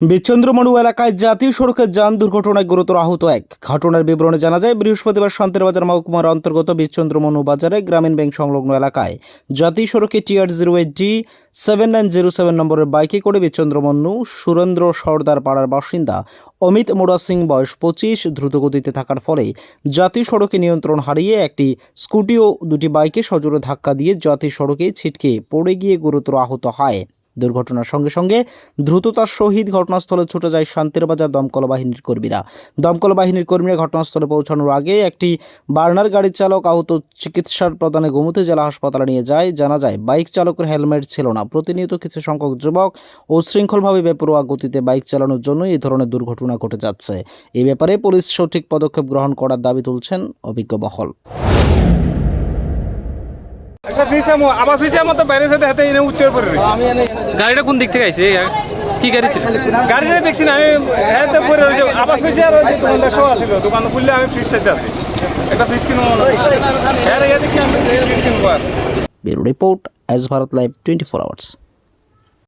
বিচন্দ্রমণু এলাকায় জাতীয় সড়কের যান দুর্ঘটনায় গুরুতর আহত এক। ঘটনার বিবরণে জানা যায়, বৃহস্পতিবার শান্তিরবাজার মহকুমার অন্তর্গত বিচন্দ্রমণু বাজারে গ্রামীণ ব্যাংক সংলগ্ন এলাকায় জাতীয় সড়কে TR zero eight G seven nine zero seven নম্বরের বাইকে করে বিচন্দ্রমন্নু সুরেন্দ্র সর্দার পাড়ার বাসিন্দা অমিত মোরা সিং বয়স পঁচিশ, দ্রুতগতিতে থাকার ফলে জাতীয় সড়কে নিয়ন্ত্রণ হারিয়ে একটি স্কুটি ও দুটি বাইকে সজোরে ধাক্কা দিয়ে জাতীয় সড়কে ছিটকে পড়ে গিয়ে গুরুতর আহত হয়। দুর্ঘটনার সঙ্গে সঙ্গে দ্রুততার সহিত ঘটনাস্থলে ছুটে যায় শান্তির বাজার দমকল বাহিনীর কর্মীরা। দমকল বাহিনীর কর্মীরা ঘটনাস্থলে পৌঁছানোর আগে একটি বার্নার গাড়ির চালক আহত চিকিৎসার প্রদানে গোমতী জেলা হাসপাতালে নিয়ে যায়। জানা যায়, বাইক চালকের হেলমেট ছিল না। প্রতিনিয়ত কিছু সংখ্যক যুবক ও শৃঙ্খলভাবে বেপরোয়া গতিতে বাইক চালানোর জন্য এই ধরনের দুর্ঘটনা ঘটে যাচ্ছে। এই ব্যাপারে পুলিশ সঠিক পদক্ষেপ গ্রহণ করার দাবি তুলছেন অভিজ্ঞ বহল। বাইরে সাথে হাতে এনে উত্তর করে রয়েছে। গাড়িটা কোন দিক থেকে আইছে? কি গাড়ি ছিল? গাড়িটা দেখছি না আমি হ্যাঁ পরে রয়েছে আবার আর দোকানটা দোকান খুললে আমি ফ্রিজ চাইতে আছি। একটা ফ্রিজ কিনবো মনে হয় হ্যাঁ দেখছি আমি ফ্রিজ কিনবো আর bureau report S Bharat live twenty four hours.